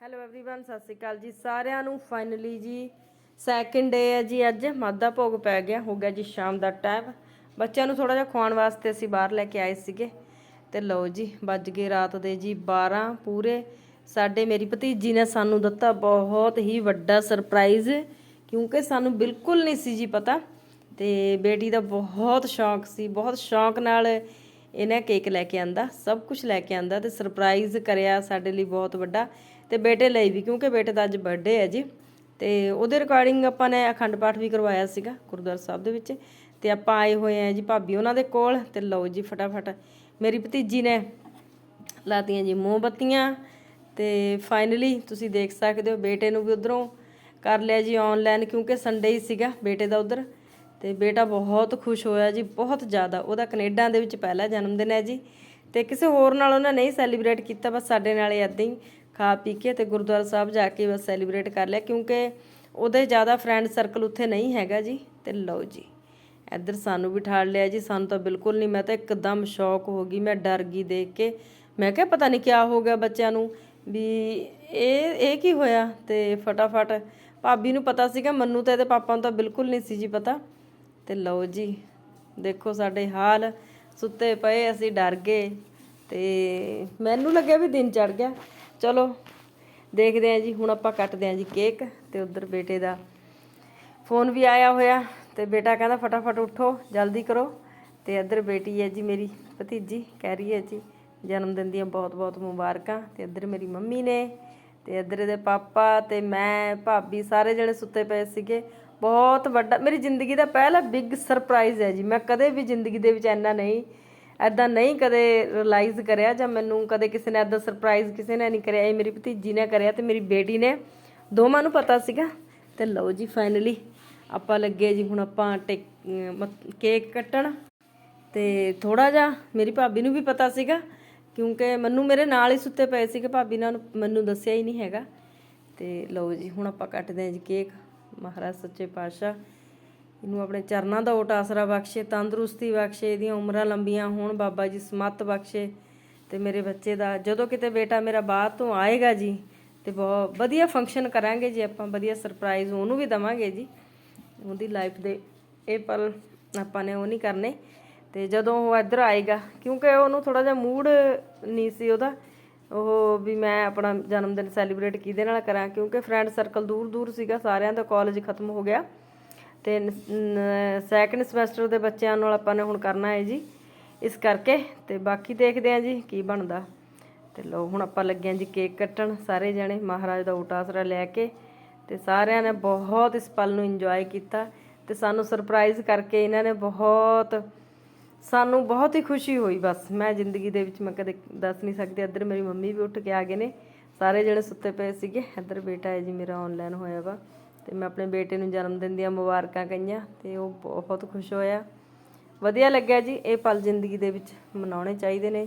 Hello everyone ਸਤਿ ਸ਼੍ਰੀ ਅਕਾਲ ਜੀ ਸਾਰਿਆਂ ਨੂੰ ਫਾਈਨਲੀ ਜੀ ਸੈਕਿੰਡ ਡੇ ਹੈ ਜੀ ਅੱਜ ਮਾਦਾ ਭੋਗ ਪੈ ਗਿਆ ਹੋ ਗਿਆ ਜੀ ਸ਼ਾਮ ਦਾ ਟਾਈਮ ਬੱਚਿਆਂ ਨੂੰ ਥੋੜਾ ਜਿਹਾ ਖਵਾਉਣ ਵਾਸਤੇ ਅਸੀਂ ਬਾਹਰ ਲੈ ਕੇ ਆਏ ਸੀਗੇ ਤੇ ਲਓ ਜੀ ਵੱਜ ਗਏ ਰਾਤ ਦੇ ਜੀ 12 ਪੂਰੇ ਸਾਡੇ ਮੇਰੀ ਭਤੀਜੀ ਨੇ ਸਾਨੂੰ ਦਿੱਤਾ ਬਹੁਤ ਹੀ ਵੱਡਾ ਸਰਪ੍ਰਾਈਜ਼ ਕਿਉਂਕਿ ਸਾਨੂੰ ਬਿਲਕੁਲ ਨਹੀਂ ਸੀ ਜੀ ਪਤਾ ਤੇ ਬੇਟੀ ਦਾ ਬਹੁਤ ਸ਼ੌਂਕ ਸੀ ਬਹੁਤ ਸ਼ੌਂਕ ਨਾਲ ਇਹਨੇ ਕੇਕ ਲੈ ਕੇ ਆਂਦਾ ਸਭ ਕੁਝ ਲੈ ਕੇ ਆਂਦਾ ਤੇ ਸਰਪ੍ਰਾਈਜ਼ ਕਰਿਆ ਸਾਡੇ ਲਈ ਬਹੁਤ ਵੱਡਾ ਤੇ ਬੇਟੇ ਲਈ ਵੀ, ਕਿਉਂਕਿ ਬੇਟੇ ਦਾ ਅੱਜ ਬਰਥਡੇ ਹੈ ਜੀ। ਤੇ ਉਹਦੇ ਰਿਕਾਰਡਿੰਗ ਆਪਾਂ ਨੇ ਅਖੰਡ ਪਾਠ ਵੀ ਕਰਵਾਇਆ ਸੀਗਾ ਗੁਰਦੁਆਰਾ ਸਾਹਿਬ ਦੇ ਵਿੱਚ। ਤੇ ਆਪਾਂ ਆਏ ਹੋਏ ਆ ਜੀ ਭਾਬੀ ਉਹਨਾਂ ਦੇ ਕੋਲ ਤੇ ਲਓ ਜੀ ਫਟਾਫਟ ਮੇਰੀ ਭਤੀਜੀ ਨੇ ਲਾਤੀਆਂ ਜੀ ਮੋਮਬੱਤੀਆਂ ਤੇ ਫਾਈਨਲੀ ਤੁਸੀਂ ਦੇਖ ਸਕਦੇ ਹੋ ਬੇਟੇ ਨੂੰ ਵੀ ਉਧਰੋਂ ਕਰ ਲਿਆ ਜੀ ਆਨਲਾਈਨ ਕਿਉਂਕਿ ਸੰਡੇ ਹੀ ਸੀਗਾ ਬੇਟੇ ਦਾ ਉਧਰ। ਤੇ ਬੇਟਾ ਬਹੁਤ ਖੁਸ਼ ਹੋਇਆ ਜੀ, ਬਹੁਤ ਜ਼ਿਆਦਾ। ਉਹਦਾ ਕੈਨੇਡਾ ਦੇ ਵਿੱਚ ਪਹਿਲਾ ਜਨਮ ਦਿਨ ਹੈ ਜੀ। ਤੇ ਕਿਸੇ ਹੋਰ ਨਾਲ ਉਹਨਾਂ ਨਹੀਂ ਸੈਲੀਬ੍ਰੇਟ ਕੀਤਾ, ਬਸ ਸਾਡੇ ਨਾਲ ਇਦਾਂ ਹੀ ਖਾ ਪੀ ਕੇ ਤੇ ਗੁਰਦੁਆਰਾ ਸਾਹਿਬ ਜਾ ਕੇ ਬਸ ਸੈਲੀਬ੍ਰੇਟ ਕਰ ਲਿਆ, ਕਿਉਂਕਿ ਉਹਦੇ ਜ਼ਿਆਦਾ ਫਰੈਂਡ ਸਰਕਲ ਉੱਥੇ ਨਹੀਂ ਹੈਗਾ ਜੀ। ਤੇ ਲਓ ਜੀ, ਇੱਧਰ ਸਾਨੂੰ ਵੀ ਠਾਲ ਲਿਆ ਜੀ, ਸਾਨੂੰ ਤਾਂ ਬਿਲਕੁਲ ਨਹੀਂ, ਮੈਂ ਤਾਂ ਇੱਕਦਮ ਸ਼ੌਕ ਹੋ ਗਈ, ਮੈਂ ਡਰ ਗਈ ਦੇਖ ਕੇ। ਮੈਂ ਕਿਹਾ ਪਤਾ ਨਹੀਂ ਕਿਆ ਹੋ ਗਿਆ ਬੱਚਿਆਂ ਨੂੰ, ਵੀ ਇਹ ਇਹ ਕੀ ਹੋਇਆ? ਤੇ ਫਟਾਫਟ ਭਾਬੀ ਨੂੰ ਪਤਾ ਸੀਗਾ, ਮੰਨੂ ਤੇ ਇਹਦੇ ਪਾਪਾ ਨੂੰ ਤਾਂ ਬਿਲਕੁਲ ਨਹੀਂ ਸੀ ਜੀ ਪਤਾ। ਤੇ ਲਓ ਜੀ, ਦੇਖੋ ਸਾਡੇ ਹਾਲ, ਸੁੱਤੇ ਪਏ, ਅਸੀਂ ਡਰ ਗਏ। ਤੇ ਮੈਨੂੰ ਲੱਗਿਆ ਵੀ ਦਿਨ ਚੜ ਗਿਆ। ਚਲੋ, ਦੇਖਦੇ ਆਂ ਜੀ, ਹੁਣ ਆਪਾਂ ਕੱਟਦੇ ਆਂ ਜੀ ਕੇਕ ਤੇ ਉਧਰ ਬੇਟੇ ਦਾ ਫੋਨ ਵੀ ਆਇਆ ਹੋਇਆ ਤੇ ਬੇਟਾ ਕਹਿੰਦਾ ਫਟਾਫਟ ਉੱਠੋ, ਜਲਦੀ ਕਰੋ। ਤੇ ਇੱਧਰ ਬੇਟੀ ਹੈ ਜੀ ਮੇਰੀ, ਭਤੀਜੀ ਕਹਿ ਰਹੀ ਹੈ ਜੀ, ਜਨਮ ਦਿਨ ਦੀਆਂ ਬਹੁਤ-ਬਹੁਤ ਮੁਬਾਰਕਾਂ। ਤੇ ਇੱਧਰ ਮੇਰੀ ਮੰਮੀ ਨੇ, ਤੇ ਇੱਧਰ ਦੇ ਪਾਪਾ ਤੇ ਮੈਂ, ਭਾਬੀ ਸਾਰੇ ਜਣੇ ਸੁੱਤੇ ਪਏ ਸੀਗੇ। ਬਹੁਤ ਵੱਡਾ, ਮੇਰੀ ਜ਼ਿੰਦਗੀ ਦਾ ਪਹਿਲਾ ਬਿਗ ਸਰਪ੍ਰਾਈਜ਼ ਹੈ ਜੀ। ਮੈਂ ਕਦੇ ਵੀ ਜ਼ਿੰਦਗੀ ਦੇ ਵਿੱਚ ਇੰਨਾ ਨਹੀਂ ਐਦਾਂ ਨਹੀਂ ਕਦੇ ਰਿਅਲਾਈਜ਼ ਕਰਿਆ ਜਾਂ ਮੈਨੂੰ ਕਦੇ ਕਿਸੇ ਨੇ ਐਦਾਂ ਸਰਪ੍ਰਾਈਜ਼ ਕਿਸੇ ਨੇ ਨਹੀਂ ਕਰਿਆ। ਇਹ ਮੇਰੀ ਭਤੀਜੀ ਨੇ ਕਰਿਆ ਤੇ ਮੇਰੀ ਬੇਟੀ ਨੇ। ਦੋਵਾਂ ਨੂੰ ਪਤਾ ਸੀਗਾ। ਤੇ ਲਓ ਜੀ ਫਾਈਨਲੀ ਆਪਾਂ ਲੱਗੇ ਜੀ, ਹੁਣ ਆਪਾਂ ਟੇਕ, ਅਮ ਕੇਕ ਕੱਟਣ। ਤੇ ਥੋੜਾ ਜਿਹਾ ਮੇਰੀ ਭਾਬੀ ਨੂੰ ਵੀ ਪਤਾ ਸੀਗਾ, ਕਿਉਂਕਿ ਮੈਨੂੰ ਮੇਰੇ ਨਾਲ ਹੀ ਸੁੱਤੇ ਪਏ ਸੀਗੇ। ਭਾਬੀ ਨੇ ਮੈਨੂੰ ਦੱਸਿਆ ਹੀ ਨਹੀਂ ਹੈਗਾ। ਤੇ ਲਓ ਜੀ, ਹੁਣ ਆਪਾਂ ਕੱਟਦੇ ਹਾਂ ਜੀ ਕੇਕ ਮਹਾਰਾਜ ਸੱਚੇ ਪਾਤਸ਼ਾਹ। ਇਹਨੂੰ ਆਪਣੇ ਚਰਨਾਂ ਦਾ ਓਟ ਆਸਰਾ ਬਖਸ਼ੇ, ਤੰਦਰੁਸਤੀ ਬਖਸ਼ੇ, ਇਹਦੀਆਂ ਉਮਰਾਂ ਲੰਬੀਆਂ ਹੋਣ, ਬਾਬਾ ਜੀ ਸਮੱਤ ਬਖਸ਼ੇ ਤੇ ਮੇਰੇ ਬੱਚੇ ਦਾ। ਜਦੋਂ ਕਿਤੇ ਬੇਟਾ ਮੇਰਾ ਬਾਹਰ ਤੋਂ ਆਏਗਾ ਜੀ ਤੇ ਬਹੁਤ ਵਧੀਆ ਫੰਕਸ਼ਨ ਕਰਾਂਗੇ ਜੀ ਆਪਾਂ, ਵਧੀਆ ਸਰਪ੍ਰਾਈਜ਼ ਉਹਨੂੰ ਵੀ ਦਵਾਂਗੇ ਜੀ। ਉਹਦੀ ਲਾਈਫ ਦੇ ਇਹ ਪਲ ਆਪਾਂ ਨੇ ਉਹ ਨਹੀਂ ਕਰਨੇ। ਤੇ ਜਦੋਂ ਉਹ ਇੱਧਰ ਆਏਗਾ, ਕਿਉਂਕਿ ਉਹਨੂੰ ਥੋੜਾ ਜਿਹਾ ਮੂਡ ਨਹੀਂ ਸੀ ਉਹਦਾ, ਉਹ ਵੀ ਮੈਂ ਆਪਣਾ ਜਨਮ ਦਿਨ ਸੈਲੀਬ੍ਰੇਟ ਕਿਹਦੇ ਨਾਲ ਕਰਾਂ, ਕਿਉਂਕਿ ਫਰੈਂਡ ਸਰਕਲ ਦੂਰ ਦੂਰ ਸੀਗਾ, ਸਾਰਿਆਂ ਦਾ ਕਾਲਜ ਖਤਮ ਹੋ ਗਿਆ। ਤੇ ਸੈਕੰਡ ਸਮੈਸਟਰ ਦੇ ਬੱਚਿਆਂ ਨਾਲ ਆਪਾਂ ਨੇ ਹੁਣ ਕਰਨਾ ਹੈ ਜੀ। ਇਸ ਕਰਕੇ ਤੇ ਬਾਕੀ ਦੇਖਦੇ ਆਂ ਜੀ ਕੀ ਬਣਦਾ। ਤੇ ਲੋ ਹੁਣ ਆਪਾਂ ਲੱਗੇ ਆਂ ਜੀ ਕੇਕ ਕੱਟਣ, ਸਾਰੇ ਜਣੇ ਮਹਾਰਾਜ ਦਾ ਉਟਾਸਰਾ ਲੈ ਕੇ ਤੇ ਸਾਰਿਆਂ ਨੇ ਬਹੁਤ ਇਸ ਪਲ ਨੂੰ ਇੰਜੋਏ ਕੀਤਾ ਤੇ ਸਾਨੂੰ ਸਰਪ੍ਰਾਈਜ਼ ਕਰਕੇ ਇਹਨਾਂ ਨੇ ਬਹੁਤ, ਸਾਨੂੰ ਬਹੁਤ ਹੀ ਖੁਸ਼ੀ ਹੋਈ ਬਸ। ਮੈਂ ਜ਼ਿੰਦਗੀ ਦੇ ਵਿੱਚ ਮੈਂ ਕਦੇ ਦੱਸ ਨਹੀਂ ਸਕਦੀ, ਇੱਧਰ ਮੇਰੀ ਮੰਮੀ ਵੀ ਉੱਠ ਕੇ ਆ ਗਏ ਨੇ। ਸਾਰੇ ਜਿਹੜੇ ਸੁੱਤੇ ਪਏ ਸੀਗੇ, ਇੱਧਰ ਬੇਟਾ ਹੈ ਜੀ ਮੇਰਾ ਆਨਲਾਈਨ ਹੋਇਆ ਵਾ। ਤੇ ਮੈਂ ਆਪਣੇ ਬੇਟੇ ਨੂੰ ਜਨਮ ਦਿਨ ਦੀਆਂ ਮੁਬਾਰਕਾਂ ਕਹੀਆਂ ਤੇ ਉਹ ਬਹੁਤ ਖੁਸ਼ ਹੋਇਆ। ਵਧੀਆ ਲੱਗਿਆ ਜੀ, ਇਹ ਪਲ ਜ਼ਿੰਦਗੀ ਦੇ ਵਿੱਚ ਮਨਾਉਣੇ ਚਾਹੀਦੇ ਨੇ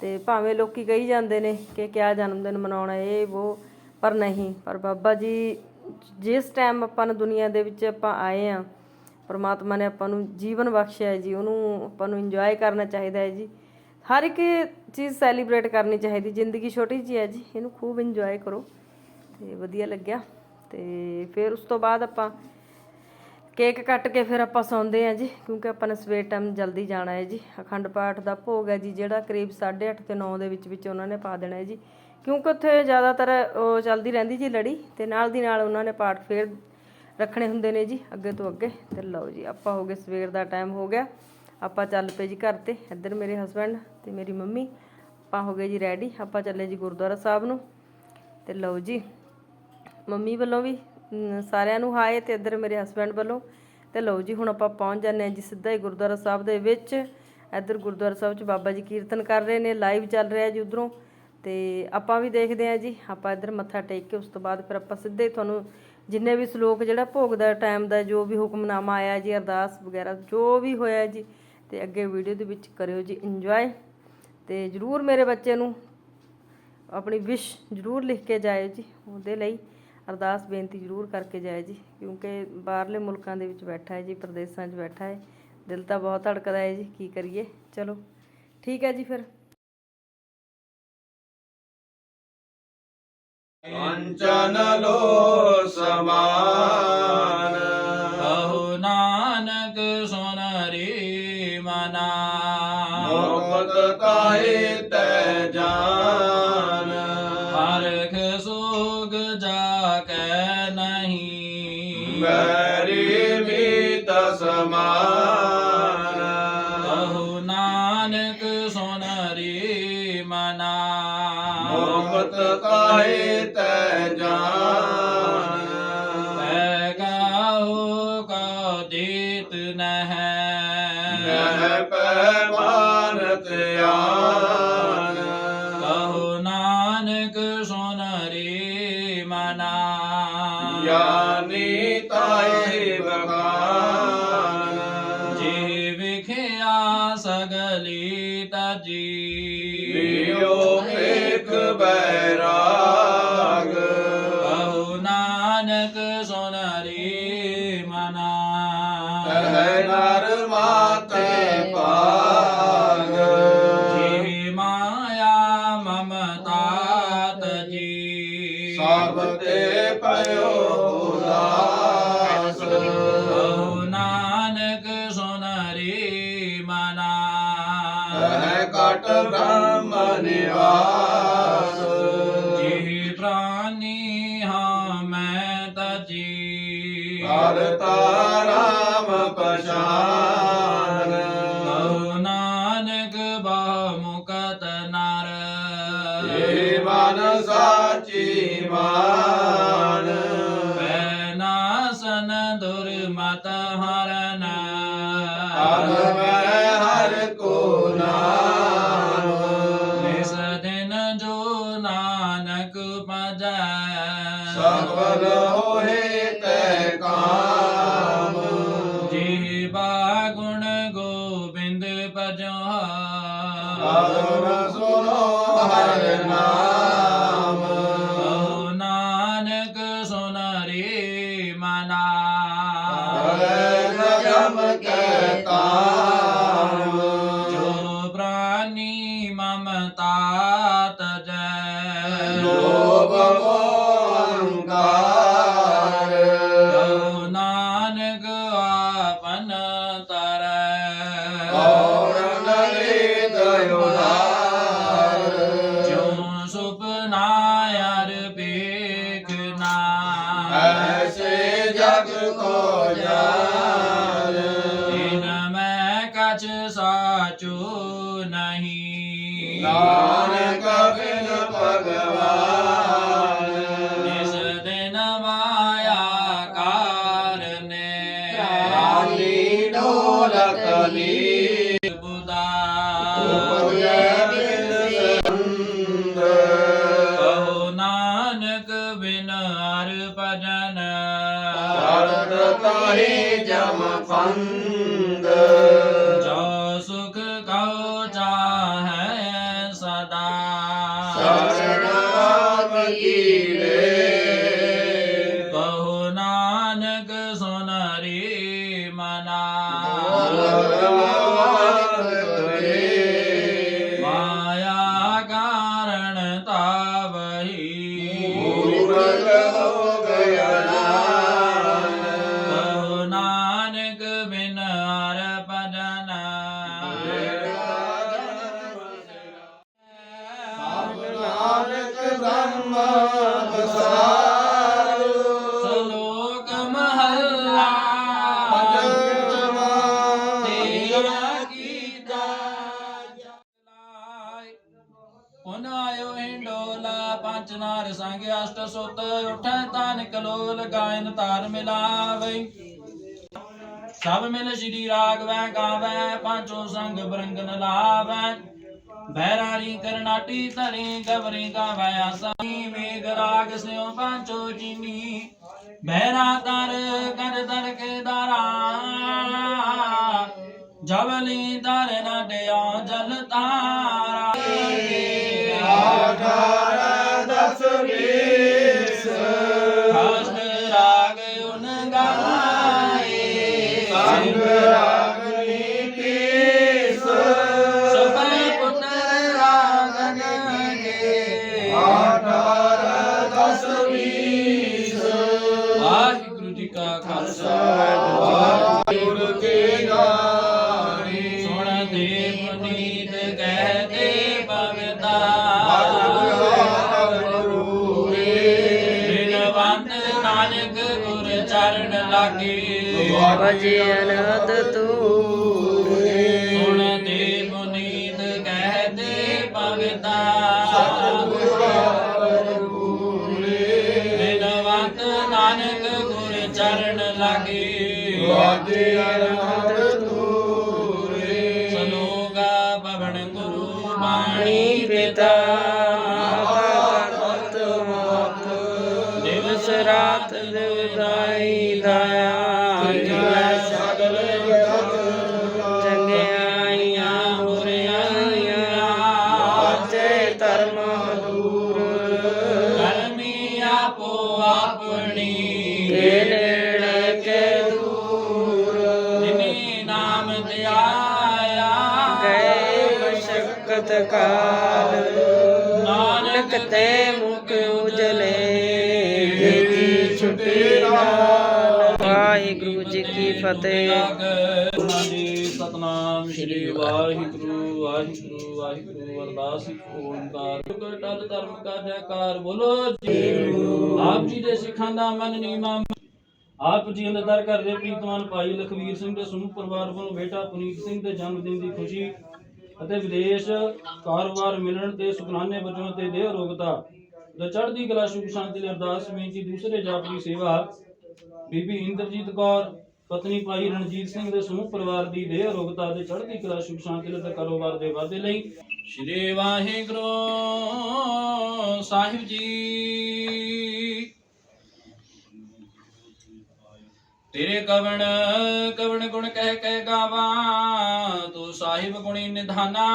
ਤੇ ਭਾਵੇਂ ਲੋਕੀ ਕਹੀ ਜਾਂਦੇ ਨੇ ਕਿ ਕਿਆ ਜਨਮ ਦਿਨ ਮਨਾਉਣਾ, ਇਹ ਉਹ ਪਰ ਨਹੀਂ, ਪਰ ਬਾਬਾ ਜੀ, ਜਿਸ ਟਾਈਮ ਆਪਾਂ ਨੂੰ ਦੁਨੀਆ ਦੇ ਵਿੱਚ ਆਪਾਂ ਆਏ ਆ ਪਰਮਾਤਮਾ ਨੇ ਆਪਾਂ ਨੂੰ ਜੀਵਨ ਬਖਸ਼ਿਆ ਹੈ ਜੀ, ਉਹਨੂੰ ਆਪਾਂ ਨੂੰ ਇੰਜੋਏ ਕਰਨਾ ਚਾਹੀਦਾ ਹੈ ਜੀ। ਹਰ ਇੱਕ ਚੀਜ਼ ਸੈਲੀਬ੍ਰੇਟ ਕਰਨੀ ਚਾਹੀਦੀ, ਜ਼ਿੰਦਗੀ ਛੋਟੀ ਜਿਹੀ ਹੈ ਜੀ, ਇਹਨੂੰ ਖੂਬ ਇੰਜੋਏ ਕਰੋ ਤੇ ਵਧੀਆ ਲੱਗਿਆ। ਤੇ ਫਿਰ ਉਸ ਤੋਂ ਬਾਅਦ ਆਪਾਂ ਕੇਕ ਕੱਟ ਕੇ ਫਿਰ ਆਪਾਂ ਸੌਂਦੇ ਆ ਜੀ, ਕਿਉਂਕਿ ਆਪਾਂ ਨੇ ਸਵੇਰ ਟਾਈਮ ਜਲਦੀ ਜਾਣਾ ਹੈ ਜੀ। ਅਖੰਡ ਪਾਠ ਦਾ ਭੋਗ ਹੈ ਜੀ, ਜਿਹੜਾ ਕਰੀਬ 8:30 ਤੇ 9 ਦੇ ਵਿੱਚ ਵਿੱਚ ਉਹਨਾਂ ਨੇ ਪਾ ਦੇਣਾ ਹੈ ਜੀ। ਕਿਉਂਕਿ ਉੱਥੇ ਜ਼ਿਆਦਾਤਰ ਉਹ ਚੱਲਦੀ ਰਹਿੰਦੀ ਜੀ ਲੜੀ ਤੇ ਨਾਲ ਦੀ ਨਾਲ ਉਹਨਾਂ ਨੇ ਪਾਠ ਫੇਰ ਰੱਖਣੇ ਹੁੰਦੇ ਨੇ ਜੀ, ਅੱਗੇ ਤੋਂ ਅੱਗੇ। ਤੇ ਲਓ ਜੀ, ਆਪਾਂ ਹੋ ਗਏ ਸਵੇਰ ਦਾ ਟਾਈਮ ਹੋ ਗਿਆ। ਆਪਾਂ ਚੱਲ ਪਏ ਜੀ ਘਰ ਤੇ, ਇੱਧਰ ਮੇਰੇ ਹਸਬੰਡ ਤੇ ਮੇਰੀ ਮੰਮੀ। ਆਪਾਂ ਹੋ ਗਏ ਜੀ ਰੈਡੀ ਆਪਾਂ ਚੱਲੇ ਜੀ ਗੁਰਦੁਆਰਾ ਸਾਹਿਬ ਨੂੰ। ਤੇ ਲਓ ਜੀ ਮੰਮੀ ਵੱਲੋਂ ਵੀ ਸਾਰਿਆਂ ਨੂੰ ਹਾਏ ਤੇ ਇੱਧਰ ਮੇਰੇ ਹਸਬੰਡ ਵੱਲੋਂ। ਤੇ ਲਓ ਜੀ, ਹੁਣ ਆਪਾਂ ਪਹੁੰਚ ਜਾਂਦੇ ਹਾਂ ਜੀ ਸਿੱਧਾ ਹੀ ਗੁਰਦੁਆਰਾ ਸਾਹਿਬ ਦੇ ਵਿੱਚ। ਇੱਧਰ ਗੁਰਦੁਆਰਾ ਸਾਹਿਬ 'ਚ ਬਾਬਾ ਜੀ ਕੀਰਤਨ ਕਰ ਰਹੇ ਨੇ ਲਾਈਵ ਚੱਲ ਰਿਹਾ ਜੀ ਉਧਰੋਂ। ਤੇ ਆਪਾਂ ਵੀ ਦੇਖਦੇ ਹਾਂ ਜੀ, ਆਪਾਂ ਇੱਧਰ ਮੱਥਾ ਟੇਕ ਕੇ ਉਸ ਤੋਂ ਬਾਅਦ ਫਿਰ ਆਪਾਂ ਸਿੱਧੇ ਤੁਹਾਨੂੰ ਜਿੰਨੇ ਵੀ ਸ਼ਲੋਕ ਜਿਹੜਾ ਭੋਗ ਦਾ ਟਾਈਮ ਦਾ, ਜੋ ਵੀ ਹੁਕਮਨਾਮਾ ਆਇਆ ਜੀ, ਅਰਦਾਸ ਵਗੈਰਾ, ਜੋ ਵੀ ਹੋਇਆ ਜੀ, ਤੇ ਅੱਗੇ ਵੀਡੀਓ ਦੇ ਵਿੱਚ ਕਰਿਓ ਜੀ ਇੰਜੋਏ ਤੇ ਜਰੂਰ ਮੇਰੇ ਬੱਚੇ ਨੂੰ ਆਪਣੀ ਵਿਸ਼ ਜਰੂਰ ਲਿਖ ਕੇ ਜਾਇਓ ਜੀ, ਉਹਦੇ ਲਈ। ਅਰਦਾਸ ਬੇਨਤੀ ਜ਼ਰੂਰ ਕਰਕੇ ਜਾਏ ਜੀ ਕਿਉਂਕਿ ਬਾਹਰਲੇ ਮੁਲਕਾਂ ਦੇ ਵਿੱਚ ਬੈਠਾ ਹੈ ਜੀ ਪ੍ਰਦੇਸਾਂ 'ਚ ਬੈਠਾ ਹੈ ਦਿਲ ਤਾਂ ਬਹੁਤ ਧੜਕਦਾ ਹੈ ਜੀ ਕੀ ਕਰੀਏ ਚਲੋ ਠੀਕ ਹੈ ਜੀ ਫਿਰ। ਅੰਚਨ ਲੋ ਸਮਾਨ। ਹਉ ਨਾਨਕ ਸੁਨਰੀ ਮਨਾ। ਮੁਕਤ ਕਾਏ ਨਾਨਕ ਸੁਨਰੀ ਮਨਾ। ਮੁਕਤ ਕਾਹੇ ਤੈ ਜਾਨ। バイバイ。ਪਛਾਨ ਕਉ ਨਾਨਕ ਬਾ ਮੁਕਤ ਨਰ ਏ ਦੁਰਮਤ ਹਰਨ ਤਾਰੇ ਜਮ ਫੰਦ। ਮਿਲ ਸ਼੍ਰੀ ਰਾਗਵੈ ਗਾਵੈ, ਪਾਂਚੋ ਸੰਗ ਬਰੰਗਨ ਲਾਵੈ। ਬੈਰਾਰੀ ਕਰਨਾਟੀ ਧਰੀ ਗਵਰੀ ਗਾਵੈ, ਆਸਾਨੀ ਮੇਗ ਰਾਗ ਸਿਓ ਪਾਂਚੋ ਜਿਨੀ ਬੈਰਾ ਤਰ ਕਰ ਦਰ ਕੇ ਦਾਰਾ ਜਵਲੀ ਦਰ ਨਾ ਜਲ ਤਾਰਾ ਆਠਾਰਾ ਦਸ ਗੁਰ ਚਰਨ ਲਾਗੇ। ਭਜੇ ਅਨਹਦ ਤੂੰ ਆਪੋ ਆਪਣੀ। ਕੇ ਨੇੜੇ ਕੇ ਦੂਰ। ਜਿਨੀ ਨਾਮ ਧਿਆਇਆ। ਗਏ ਮਸ਼ਕਤ ਕਾਲ। ਨਾਨਕ ਤੇ ਮੁਖ ਉਜਲੇ। ਕੀਤੀ ਛੁੱਟੀ ਨਾਲ। ਵਾਹਿਗੁਰੂ ਜੀ ਕੀ ਫਤਿਹ। ਸਤਨਾਮ ਸ੍ਰੀ ਵਾਹਿਗੁਰੂ ਵਾਹਿਗੁਰੂ। ਵਾਹਿਗੁਰੂ ਅਰਦਾਸ ਓੰਕਾਰ ਟਲ ਧਰਮ ਕਾ ਜੈਕਾਰ ਬੋਲੋ ਜੀ। ਆਪ ਜੀ ਦੇ ਸਿੱਖਾਂ ਦਾ ਮਨ ਨੀਮਾ ਆਪ ਜੀ ਅੰਦਰ ਘਰ ਪ੍ਰੀਤਮਾਨ ਭਾਈ ਲਖਵੀਰ ਸਿੰਘ ਦੇ ਸਮੂਹ ਪਰਿਵਾਰ ਵੱਲੋਂ ਬੇਟਾ ਪੁਨੀਤ ਸਿੰਘ ਦੇ ਜਨਮ ਦਿਨ ਦੀ ਖੁਸ਼ੀ ਅਤੇ ਵਿਦੇਸ਼ ਕਾਰੋਬਾਰ ਮਿਲਣ ਤੇ ਸੁਖਨਾਨੇ ਵਜੋਂ ਤੇ ਦੇਹ ਰੋਗਤਾ। ਦਾ ਚੜ੍ਹਦੀ ਕਲਾ, ਸੁਖ ਸ਼ਾਂਤੀ ਲਈ ਅਰਦਾਸ ਬੇਨਤੀ ਦੂਸਰੇ ਜਾਪਦੀ ਸੇਵਾ ਬੀਬੀ ਇੰਦਰਜੀਤ ਕੌਰ, ਪਤਨੀ ਭਾਈ ਰਣਜੀਤ ਸਿੰਘ ਦੇ ਸਮੂਹ ਪਰਿਵਾਰ ਦੀ ਦੇਹ ਰੋਗਤਾ ਤੇ ਚੜ੍ਹਦੀ ਕਲਾ, ਸੁਖ ਸ਼ਾਂਤੀ ਲਈ ਕਾਰੋਬਾਰ ਦੇ ਵਾਧੇ ਲਈ ਸ਼੍ਰੀ ਵਾਹਿਗੁਰੂ ਸਾਹਿਬ ਜੀ। ਤੇਰੇ ਕਵਣ ਕਵਣ ਗੁਣ ਕਹਿ ਕਹਿ ਗਾਵਾਂ, ਤੂੰ ਸਾਹਿਬ ਗੁਣੀ ਨਿਧਾਨਾ।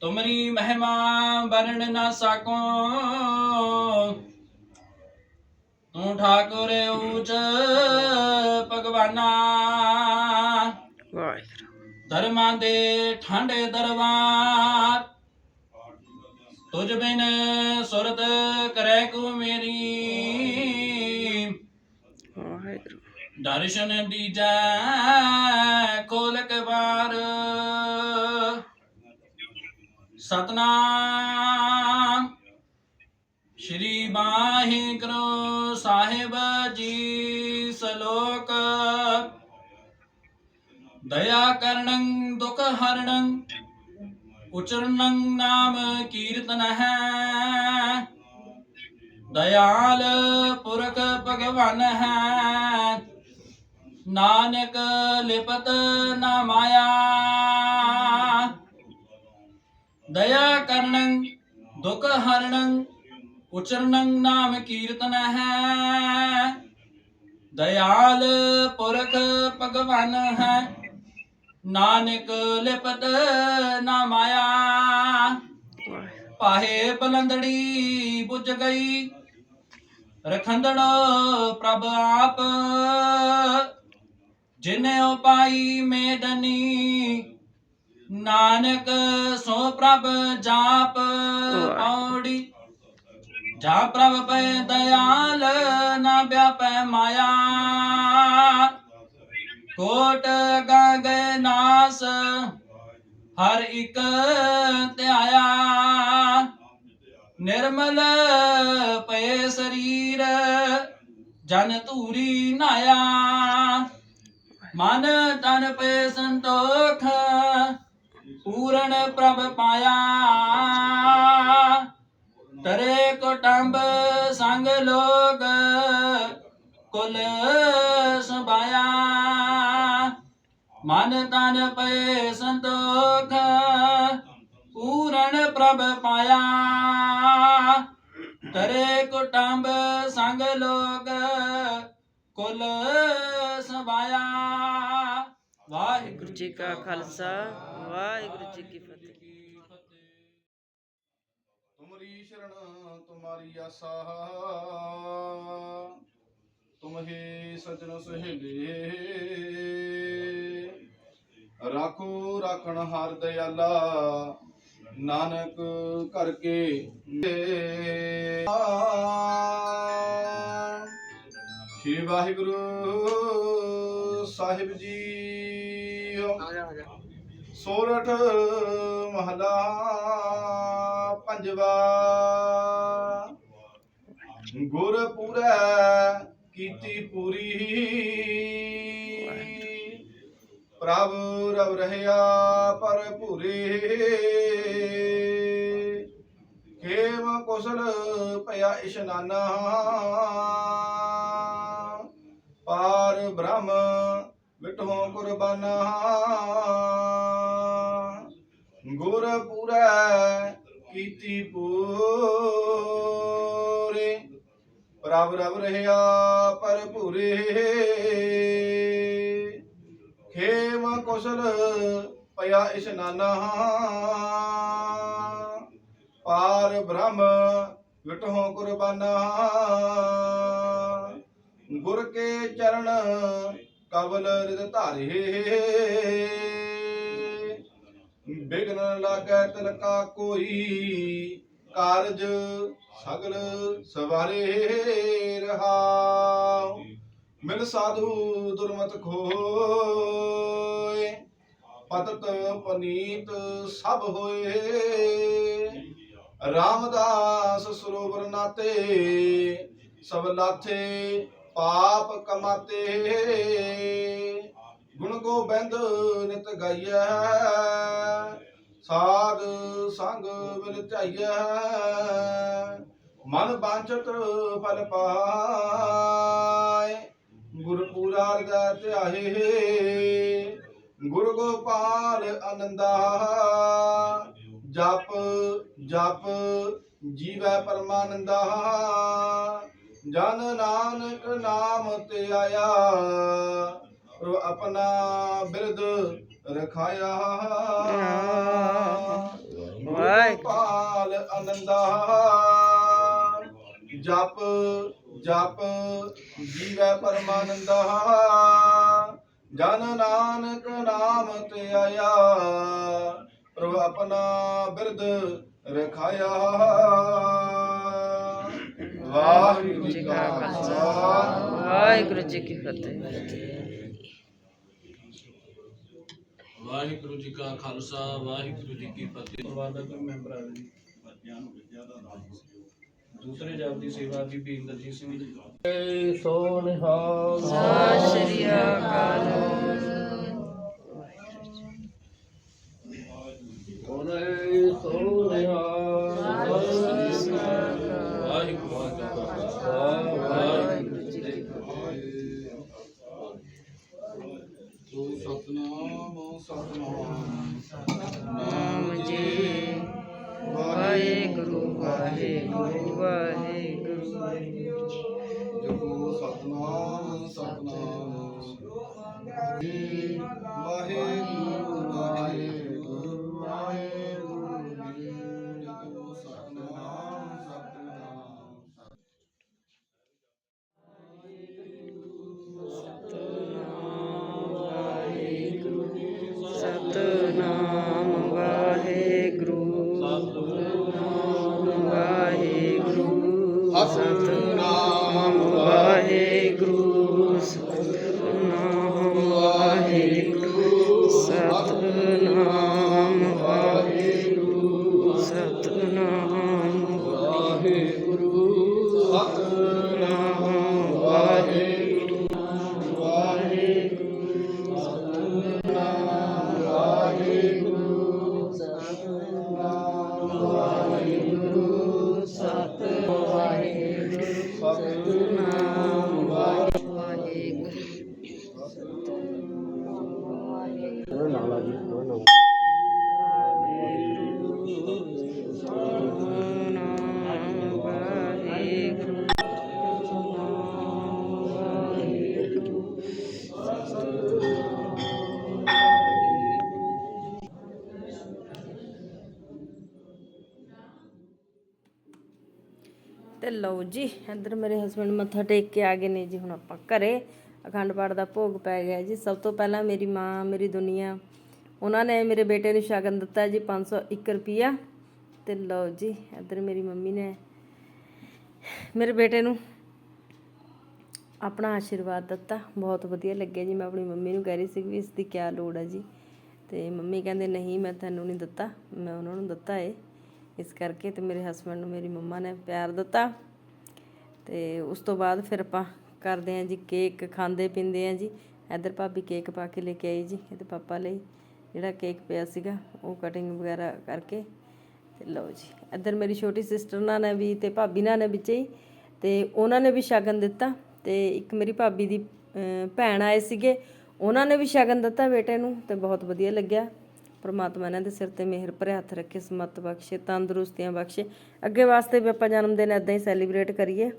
ਤੁਮਰੀ ਮਹਿਮਾ ਵਰਣ ਨਾ ਸਕੋ। ਤੂੰ ਠਾਕੁਰ ਊਚ ਭਗਵਾਨਾ। ਧਰਮਾਂ ਦੇ ਠਾਂਡੇ ਦਰਬਾਰ। ਤੁਝ ਬਿਨ ਸੁਰਤ ਕਰੈ ਕੋ ਮੇਰੀ। ਵਾਹਿਗੁਰੂ ਦਰਸ਼ਨ ਦੀਜੈ ਖੋਲ ਕਬਾਰ। ਸਤਨਾਮ। ਸ਼੍ਰੀ ਵਾਹਿਗੁਰੂ ਸਾਹਿਬ ਜੀ ਸਲੋਕ ਦਇਆ ਕਰਨੰ, ਦੁਖ ਹਰਣੰ ਉਚਰਨੰ ਨਾਮ ਕੀਰਤਨ ਹੈ। ਦਇਆਲ ਪੁਰਖ ਭਗਵਾਨ ਹੈ। ਨਾਨਕ ਲਿਪਤ ਨਾ ਮਾਇਆ। ਦਇਆ ਕਰਨੰ, ਦੁਖ ਹਰਣੰ ਉਚਰਨੰ ਨਾਮ ਕੀਰਤਨ ਹੈ। ਦਇਆਲ ਪੁਰਖ ਭਗਵਾਨ ਹੈ। ਨਾਨਕ ਲਿਪਤ ਨਾ ਮਾਇਆ। ਵਾਹਿਗੁਰੂ ਪਾਹੇ ਬਲੰਦੜੀ ਬੁੱਝ ਗਈ। ਰਖੰਦੜ ਪ੍ਰਭ ਆਪ। ਜਿਨੇ ਉਪਾਈ ਮੇਦਨੀ, ਨਾਨਕ ਸੋ ਪ੍ਰਭ ਜਾਪ ਪੌੜੀ ਜਾ ਪ੍ਰਭ ਪੈ ਦਇਆਲ ਨਾ ਵਿਆਪੈ ਮਾਇਆ। ਕੋਟ ਗਏ ਹਰ ਇੱਕ ਧਿਆਇਆ ਨਿਰਮਲ ਪਏ ਸਰੀਰ, ਜਨ ਧੂਰੀ ਨਾਇਆ। ਮਨ ਤਨ ਪਏ ਸੰਤੋਖ, ਪੂਰਨ ਪ੍ਰਭ ਪਾਇਆ। ਤਰੇ ਕੋਟੰਬ ਸੰਗ ਲੋਗ ਕੁਲ ਸੁਭਾਇਆ। ਮਨ ਤਨ ਪਏ ਸੰਤੋਖ ਪੂਰਨ ਪ੍ਰਭ ਪਾਇਆ। ਤਰੇ ਕੁਟੰਬ ਸੰਗ ਲੋਗ ਕੁਲ ਸਬਾਇਆ ਵਾਹਿਗੁਰੂ ਜੀ ਕਾ ਖਾਲਸਾ ਵਾਹਿਗੁਰੂ ਜੀ ਕੀ ਫਤਿਹ। ਤੁਮਰੀ ਸ਼ਰਨ ਤੁਮਾਰੀ ਆਸਾ। ਤੁਮ ਹੀ ਸਜਣ ਸਹੇਲੇ। ਰਾਖੋ ਰਾਖਣ ਹਰ ਦਇਆਲਾ ਨਾਨਕ ਕਰਕੇ। ਸ਼੍ਰੀ ਵਾਹਿਗੁਰੂ ਸਾਹਿਬ ਜੀ। ਸੋਰਠ ਮਹਲਾ ਪੰਜਵਾ। ਗੁਰ ਕੀਤੀ ਪੂਰੀ। ਪ੍ਰਭ ਰਵ ਰਹਿਆ ਪਰ ਭੂਰੇ। ਖੇਮ ਕੁਸਲ ਭਇਆ ਇਸ਼ਨਾਨਾ। ਪਾਰ ਬ੍ਰਹਮ ਵਿਟੋ ਕੁਰਬਾਨਾ। ਗੁਰ ਪੂਰੈ ਕੀਤੀ ਪੂਰੇ ਪ੍ਰਭ ਰਵ ਰਹਿਆ ਪਰ ਭੂਰੇ ਖੇਮ ਕੁਸਲ ਪਿਆ ਇਸ਼ਨਾਨਾ ਪਾਰ ਬ੍ਰਹਮ ਵਿਟੋ ਕੁਰਬਾਨਾ। ਗੁਰ ਕੇ ਚਰਨ ਕਵਲ ਰਿਦ ਧਾਰੇ। ਬਿਗਨ ਲਾਗੈ ਤਿਲਕਾ ਕੋਈ ਕਾਰਜ ਸਗਲ ਸਵਾਰੇ ਰਹਾ ਮਿਲ ਸਾਧੂ ਦੁਰਮਤ ਖੋਏ, ਪਤਤ ਪਨੀਤ ਸਭ ਹੋਏ। ਰਾਮਦਾਸ ਸਰੋਵਰ ਨਾਤੇ, ਸਭ ਲਾਥੇ ਪਾਪ ਕਮਾਤੇ। ਗੁਣ ਗੋਬਿੰਦ ਨਿਤ ਗਾਈਐ ਸਾਧ ਸੰਗ ਮਿਲ ਝਾਈਐ। ਮਨ ਬਾਂਚਤ ਫਲ ਪਾਏ। ਗੁਰ ਪੂਰਾ ਰਦਾ ਧਿਆਏ। ਗੁਰ ਗੋਪਾਲ ਆਨੰਦਾ ਜਪ ਜਪ ਜੀਵੈ ਪਰਮਾਨੰਦਾ। ਜਨ ਨਾਨਕ ਨਾਮ ਤੇ ਆਇਆ। ਪ੍ਰਭ ਆਪਣਾ ਬਿਰਦ ਰਖਾਇਆ। ਵਾਹਿਗੁਰੂ। ਜਪ ਜਪ ਜੀਵੈ ਪਰਮਾਨੰਦਾ। ਜਨ ਨਾਨਕ ਨਾਮ ਤੇ ਆਇਆ। ਪ੍ਰਭ ਆਪਣਾ ਬਿਰਦ ਰਖਾਇਆ। ਵਾਹਿਗੁਰੂ ਜੀ ਕਾ ਖਾਲਸਾ। ਵਾਹਿਗੁਰੂ ਜੀ ਕੀ ਫਤਿਹ। ਵਾਹਿਗੁਰੂ ਜੀ ਕਾ ਖਾਲਸਾ ਵਾਹਿਗੁਰੂ ਜੀ ਕੀ ਫਤਿਹ। ਪਰਿਵਾਰ ਦਾ ਕੋਈ ਮੈਂਬਰ ਆ ਜੀ। ਦੂਸਰੇ ਜਪ ਦੀ ਸੇਵਾ ਦੀ ਇੰਦਰਜੀਤ ਸਿੰਘ ਜੀ। ਸੋਨਿਹਾਲ ਸਤਿ ਸ਼੍ਰੀ ਅਕਾਲ। ਓਨੇ ਸੋਨਿਹਾਲ ਤੇ ਲਓ ਜੀ, ਇੱਧਰ ਮੇਰੇ ਹਸਬੰਡ ਮੱਥਾ ਟੇਕ ਕੇ ਆ ਗਏ ਨੇ ਜੀ, ਹੁਣ ਆਪਾਂ ਘਰੇ। ਅਖੰਡ ਪਾਠ ਦਾ ਭੋਗ ਪੈ ਗਿਆ ਜੀ। ਸਭ ਤੋਂ ਪਹਿਲਾਂ ਮੇਰੀ ਮਾਂ, ਮੇਰੀ ਦੁਨੀਆ, ਉਹਨਾਂ ਨੇ ਮੇਰੇ ਬੇਟੇ ਨੂੰ ਸ਼ਗਨ ਦਿੱਤਾ ਜੀ 501 ਰੁਪਿਆ ਤੇ ਲਓ ਜੀ, ਇੱਧਰ ਮੇਰੀ ਮੰਮੀ ਨੇ ਮੇਰੇ ਬੇਟੇ ਨੂੰ ਆਪਣਾ ਆਸ਼ੀਰਵਾਦ ਦਿੱਤਾ। ਬਹੁਤ ਵਧੀਆ ਲੱਗਿਆ ਜੀ, ਮੈਂ ਆਪਣੀ ਮੰਮੀ ਨੂੰ ਕਹਿ ਰਹੀ ਸੀ ਵੀ ਇਸ ਦੀ ਕੀ ਲੋੜ ਹੈ ਜੀ। ਤੇ ਮੰਮੀ ਕਹਿੰਦੇ, ਨਹੀਂ, ਮੈਂ ਤੈਨੂੰ ਨਹੀਂ ਦਿੱਤਾ, ਮੈਂ ਉਹਨਾਂ ਨੂੰ ਦਿੱਤਾ ਏ। ਇਸ ਕਰਕੇ ਤੇ ਮੇਰੇ ਹਸਬੰਡ ਨੂੰ ਮੇਰੀ ਮੰਮਾ ਨੇ ਪਿਆਰ ਦਿੱਤਾ। ਤੇ ਉਸ ਤੋਂ ਬਾਅਦ ਫਿਰ ਆਪਾਂ ਕਰਦੇ ਆ ਜੀ, ਕੇਕ ਖਾਂਦੇ ਪੀਂਦੇ ਆ ਜੀ। ਇੱਧਰ ਭਾਬੀ ਕੇਕ ਪਾ ਕੇ ਲੈ ਕੇ ਆਈ ਜੀ, ਇਹਦੇ ਪਾਪਾ ਲਈ। ਜਿਹੜਾ ਕੇਕ ਪਿਆ ਸੀਗਾ, ਉਹ ਕਟਿੰਗ ਵਗੈਰਾ ਕਰਕੇ ਤੇ ਲਓ ਜੀ। ਇੱਧਰ ਮੇਰੀ ਛੋਟੀ ਸਿਸਟਰ ਨਾਲ ਨੇ ਵੀ ਤੇ ਭਾਬੀ ਨਾਲ ਨੇ ਵਿੱਚ ਹੀ, ਤੇ ਉਹਨਾਂ ਨੇ ਵੀ ਸ਼ਗਨ ਦਿੱਤਾ। ਤੇ ਇੱਕ ਮੇਰੀ ਭਾਬੀ ਦੀ ਭੈਣ ਆਏ ਸੀਗੇ, ਉਹਨਾਂ ਨੇ ਵੀ ਸ਼ਗਨ ਦਿੱਤਾ ਬੇਟੇ ਨੂੰ ਤੇ ਬਹੁਤ ਵਧੀਆ ਲੱਗਿਆ। ਪਰਮਾਤਮਾ ਇਹਨਾਂ ਦੇ ਸਿਰ ਤੇ ਮਿਹਰ ਭਰੇ ਹੱਥ ਰੱਖੇ, ਸਮਤ ਬਖਸ਼ੇ, ਤੰਦਰੁਸਤੀਆਂ ਬਖਸ਼ੇ। ਅੱਗੇ ਵਾਸਤੇ ਵੀ ਆਪਾਂ ਜਨਮ ਦਿਨ ਇਦਾਂ ਹੀ ਸੈਲੀਬ੍ਰੇਟ ਕਰੀਏ।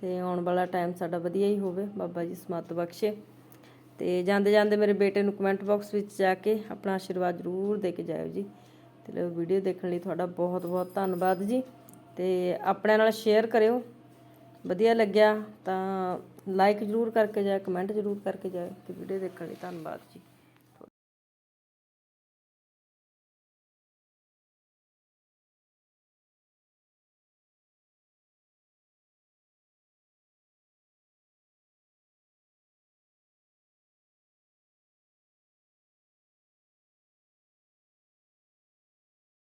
ਤੇ ਆਉਣ ਵਾਲਾ ਟਾਈਮ ਸਾਡਾ ਵਧੀਆ ਹੀ ਹੋਵੇ, ਬਾਬਾ ਜੀ ਸਮਤ ਬਖਸ਼ੇ। ਤੇ ਜਾਂਦੇ ਜਾਂਦੇ ਮੇਰੇ ਬੇਟੇ ਨੂੰ ਕਮੈਂਟ ਬਾਕਸ ਵਿੱਚ ਜਾ ਕੇ ਆਪਣਾ ਆਸ਼ੀਰਵਾਦ ਜ਼ਰੂਰ ਦੇ ਕੇ ਜਾਇਓ ਜੀ। ਤੇ ਲੋ ਵੀਡੀਓ ਦੇਖਣ ਲਈ ਤੁਹਾਡਾ ਬਹੁਤ ਬਹੁਤ ਧੰਨਵਾਦ ਜੀ। ਤੇ ਆਪਣੇ ਨਾਲ ਸ਼ੇਅਰ ਕਰਿਓ। ਵਧੀਆ ਲੱਗਿਆ ਤਾਂ ਲਾਈਕ ਜ਼ਰੂਰ ਕਰਕੇ ਜਾਇਓ ਕਮੈਂਟ ਜ਼ਰੂਰ ਕਰਕੇ ਜਾਇਓ। ਤੇ ਵੀਡੀਓ ਦੇਖਣ ਲਈ ਧੰਨਵਾਦ ਜੀ।